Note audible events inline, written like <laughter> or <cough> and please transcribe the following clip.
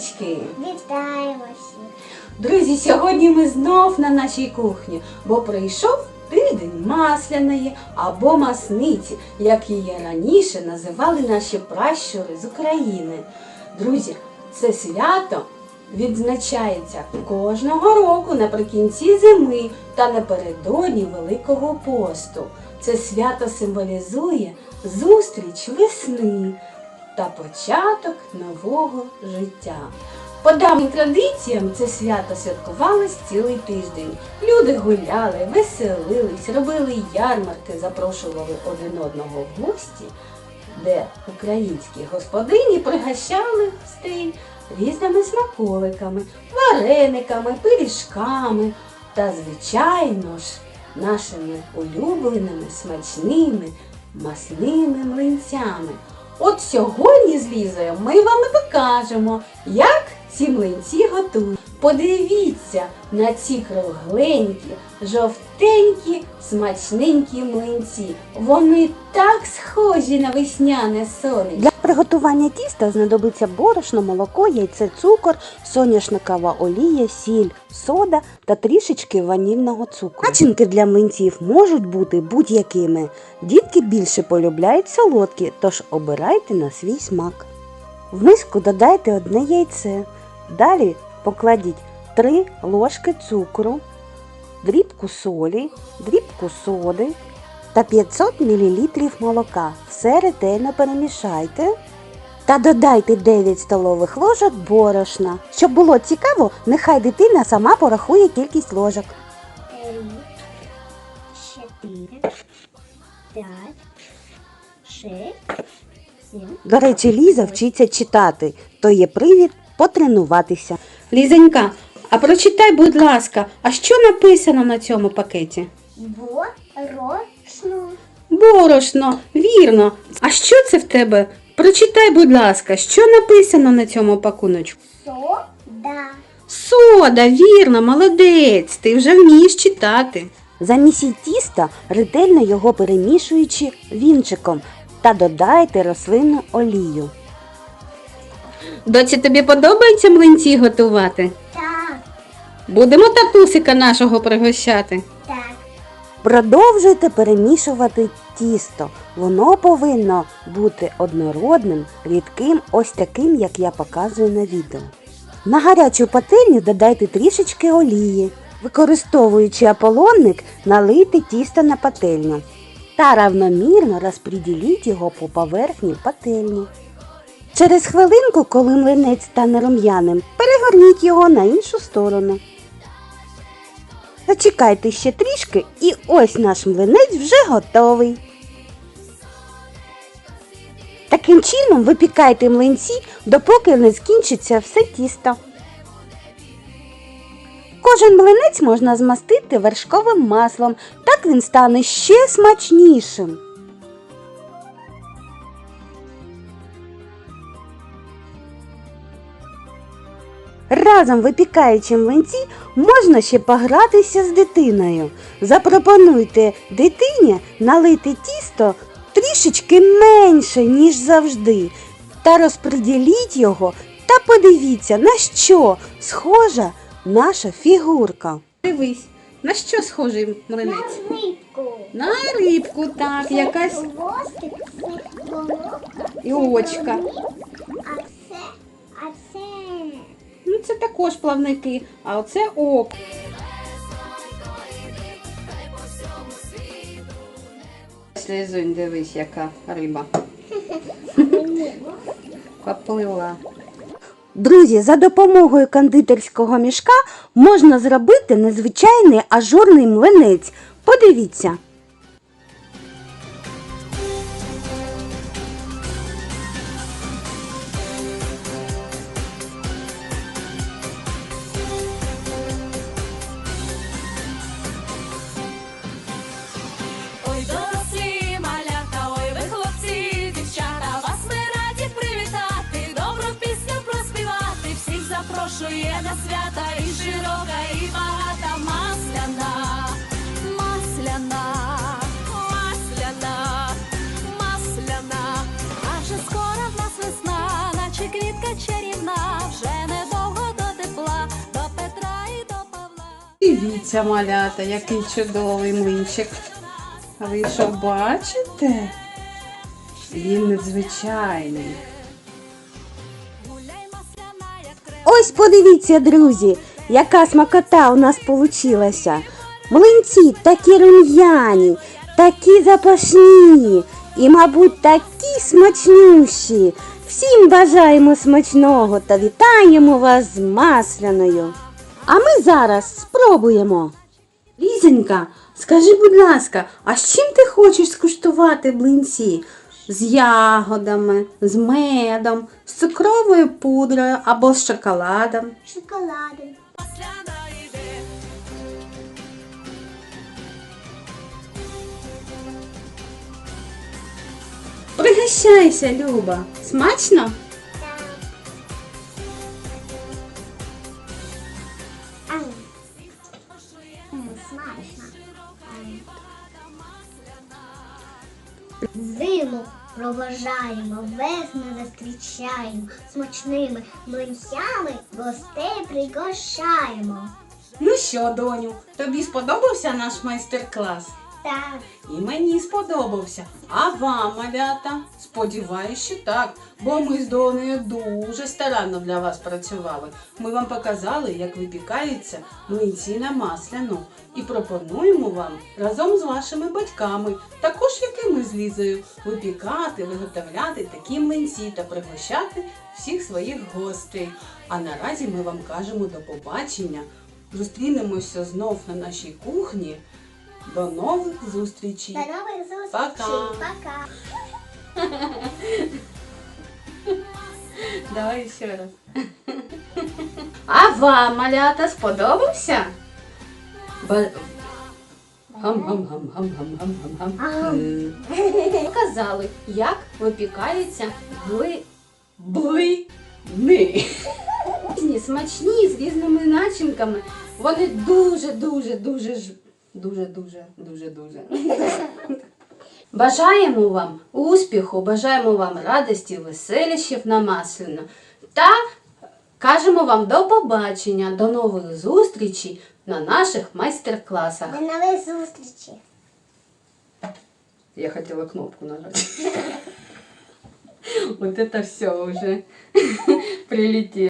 Ручки. Вітаємо всіх. Друзі, сьогодні ми знов на нашій кухні, бо прийшов тиждень масляної або масниці, як її раніше називали наші пращури з України. Друзі, це свято відзначається кожного року наприкінці зими та напередодні Великого посту. Це свято символізує зустріч весни та початок нового життя. По давнім традиціям це свято святкувалось цілий тиждень. Люди гуляли, веселились, робили ярмарки, запрошували один одного в гості, де українські господині пригощали гостей різними смаколиками, варениками, пиріжками та, звичайно ж, нашими улюбленими смачними масними млинцями. От сьогодні з Лізою ми вам і покажемо, як ці млинці готують. Подивіться на ці кругленькі, жовтенькі, смачненькі млинці. Вони так схожі на весняне сонечко. Приготування тіста знадобиться борошно, молоко, яйце, цукор, соняшникова олія, сіль, сода та трішечки ванільного цукру. Начинки для млинців можуть бути будь-якими. Дітки більше полюбляють солодкі, тож обирайте на свій смак. В миску додайте одне яйце. Далі покладіть 3 ложки цукру, дрібку солі, дрібку соди та 500 мл молока. Все ретельно перемішайте. Та додайте 9 столових ложок борошна. Щоб було цікаво, нехай дитина сама порахує кількість ложок. Три, чотири, п'ять, шість, сім. До речі, Ліза вчиться читати, то є привід потренуватися. Лізенька, а прочитай, будь ласка, а що написано на цьому пакеті? Борошно. Борошно, вірно. А що це в тебе? Прочитай, будь ласка, що написано на цьому пакуночку? Сода. Сода, вірно, молодець, ти вже вмієш читати. Замісіть тіста, ретельно його перемішуючи вінчиком та додайте рослинну олію. Доці, тобі подобається млинці готувати? Так, Будемо татусика нашого пригощати. Продовжуйте перемішувати тісто. Воно повинно бути однородним, рідким, ось таким, як я показую на відео. На гарячу пательню додайте трішечки олії. Використовуючи аполонник, налийте тісто на пательню та равномірно розподіліть його по поверхні пательні. Через хвилинку, коли млинець стане рум'яним, перегорніть його на іншу сторону. Зачекайте ще трішки, і ось наш млинець вже готовий. Таким чином випікайте млинці, допоки не скінчиться все тісто. Кожен млинець можна змастити вершковим маслом, так він стане ще смачнішим. Разом випікаючи млинці, можна ще погратися з дитиною. Запропонуйте дитині налити тісто трішечки менше, ніж завжди, та розподіліть його та подивіться, на що схожа наша фігурка. Дивись, на що схожий млинець? На рибку. На рибку, так, якась і очка. Це також плавники, а оце око. Слізунь, дивись, яка риба. <laughs> Поплила. Друзі, за допомогою кондитерського мішка можна зробити незвичайний ажурний млинець. Подивіться. запрошує на свята і широка, і багата масляна, масляна, масляна, масляна, а вже скоро в нас весна, наче квітка чарівна, вже недовго до тепла, до Петра і до Павла. Дивіться, малята, який чудовий минчик. Ви що бачите? Він надзвичайний. Ось подивіться, друзі, яка смакота у нас получилася. Млинці такі рум'яні, такі запашні і, мабуть, такі смачнющі. Всім бажаємо смачного та вітаємо вас з масляною. А ми зараз спробуємо. Лізенька, скажи, будь ласка, а з чим ти хочеш скуштувати блинці? З ягодами, з медом, з цукровою пудрою або з шоколадом? Шоколадом. Пригощайся, Люба. Смачно? Так. Смачно. Зиму проважаємо, весну зустрічаємо, смачними млинцями гостей пригощаємо. Ну що, доню, тобі сподобався наш майстер-клас? І мені сподобався. А вам, малята? Сподіваюсь, що так, бо ми з Донею дуже старанно для вас працювали. Ми вам показали, як випікаються млинці на масляну. І пропонуємо вам разом з вашими батьками, також як і ми з Лізою, випікати, виготовляти такі млинці та пригощати всіх своїх гостей. А наразі ми вам кажемо до побачення. Зустрінемося знов на нашій кухні. До нових зустрічей! До нових зустрічей. Пока. Пока. <laughs> Давай ще раз. <laughs> А вам, малята, сподобався? Показали, як випікаються бли... блини. <laughs> Смачні, з різними начинками. Вони дуже, дуже, дуже ж... Дуже, дуже, дуже, дуже. <laughs> Бажаємо вам успіху, бажаємо вам радості, веселищів на масляно. Та кажемо вам до побачення, до нових зустрічей на наших майстер-класах. До нових зустрічей. Я хотела кнопку нажать. Вот <laughs> это все уже <laughs> прилетело.